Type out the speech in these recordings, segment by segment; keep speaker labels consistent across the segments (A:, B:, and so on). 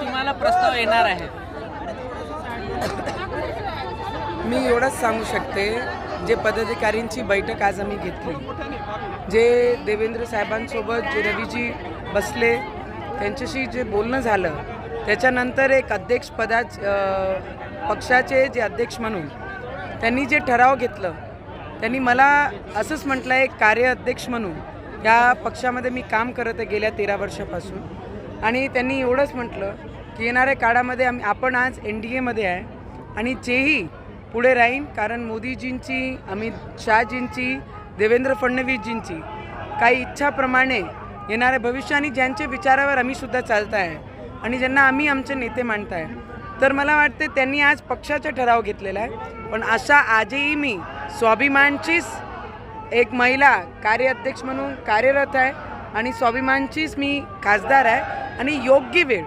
A: तुम्हाला प्रस्ताव येणार आहे.
B: मी एवढंच सांगू शकते जे पदाधिकाऱ्यांची बैठक आज आम्ही घेतली. जे देवेंद्र साहेबांसोबत जे रवीजी बसले त्यांच्याशी जे बोलणं झालं त्याच्यानंतर एक अध्यक्षपदा पक्षाचे जे अध्यक्ष म्हणून त्यांनी जे ठराव घेतलं त्यांनी मला असंच म्हटलं आहे कार्य अध्यक्ष म्हणून या पक्षामध्ये मी काम करत आहे गेल्या तेरा वर्षापासून. आणि त्यांनी एवढंच म्हटलं की येणाऱ्या काळामध्ये आम्ही आपण आज एन डी एमध्ये आहे आणि जेही पुढे राहीन कारण मोदीजींची अमित शहाजींची देवेंद्र फडणवीसजींची काही इच्छाप्रमाणे येणाऱ्या भविष्य आणि ज्यांच्या विचारावर आम्ही सुद्धा चालत आहे आणि ज्यांना आम्ही आमचे नेते मानत आहे तर मला वाटते त्यांनी आज पक्षाचा ठराव घेतलेला आहे. पण अशा आजही मी स्वाभिमानचीच एक महिला कार्याध्यक्ष म्हणून कार्यरत आहे आणि स्वाभिमानचीच मी खासदार आहे. आणि योग्य वेळ.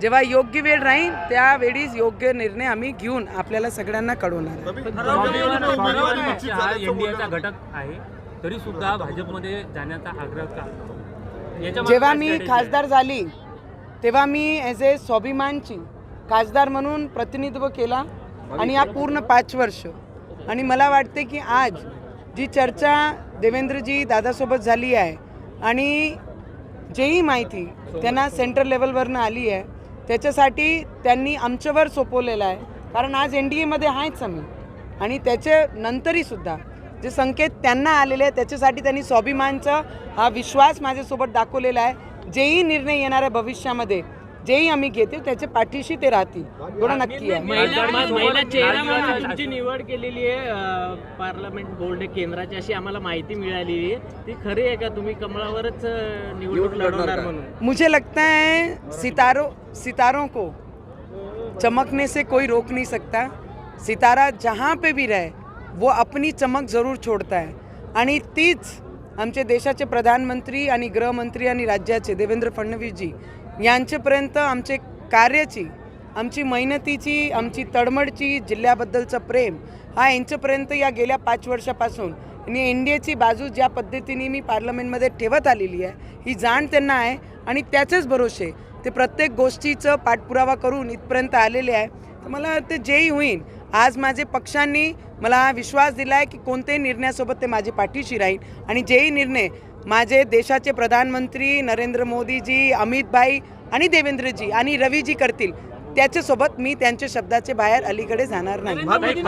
B: जेव्हा योग्य वेळ राहील त्यावेळीच योग्य निर्णय आम्ही घेऊन आपल्याला सगळ्यांना कळवणार
C: एनडीएचा घटक आहे. तरी सुद्धा भाजपमध्ये जाण्याचा आग्रह का?
B: जेव्हा मी? खासदार झाली तेव्हा मी ॲज ए स्वाभिमानची खासदार म्हणून प्रतिनिधित्व केला आणि या पूर्ण पाच वर्ष. आणि मला वाटते की आज जी चर्चा देवेंद्रजी दादासोबत झाली आहे आणि जेही माहिती त्यांना सेंट्रल लेवलवरनं आली आहे. त्याच्यासाठी त्यांनी आमच्यावर सोपवलेलं आहे. कारण आज एन डी एमध्ये आहेच आम्ही. आणि त्याच्या नंतरही सुद्धा जे संकेत त्यांना आलेले आहेत त्याच्यासाठी त्यांनी स्वाभिमानचा हा विश्वास माझ्यासोबत दाखवलेला आहे. जेही निर्णय येणाऱ्या भविष्यामध्ये जेही आम्ही घेते त्याच्या पाठीशी ते राहतील. एवढं नक्की आहे.
A: तुमची निवड केलेली आहे पार्लमेंट बोर्ड केंद्राची अशी आम्हाला माहिती मिळालेली आहे. ती खरी आहे का? तुम्ही कमळावरच निवडणूक लढवणार म्हणून?
B: मुझे लगता है सितारों सितारों को चमकने से कोई रोक नहीं सकता। सितारा जहाँ पे भी रहे वो अपनी चमक जरूर छोड़ता है। आणि तीच आमचे देशाचे प्रधानमंत्री आणि गृहमंत्री आणि राज्याचे देवेंद्र फडणवीसजी यांच्यापर्यंत आमचे कार्याची आमची मेहनतीची आमची तळमळची जिल्ह्याबद्दलचं प्रेम हा यांच्यापर्यंत या गेल्या पाच वर्षापासून. आणि एन डी एची बाजू ज्या पद्धतीने मी पार्लमेंटमध्ये ठेवत आलेली आहे ही जाण त्यांना आहे आणि त्याचेच भरोसे. ते प्रत्येक गोष्टीचं पाठपुरावा करून इथपर्यंत आलेले आहे. तर मला ते जेही होईल आज माझे पक्षांनी मला हा विश्वास दिला आहे की कोणत्याही निर्णयासोबत ते माझी पाठीशी राहील. आणि जेही निर्णय माझे देशाचे प्रधानमंत्री नरेंद्र मोदीजी अमितभाई आणि देवेंद्रजी आणि रवीजी करतील त्याच्यासोबत मी त्यांच्या शब्दाचे बाहेर अलीकडे जाणार
C: नाही,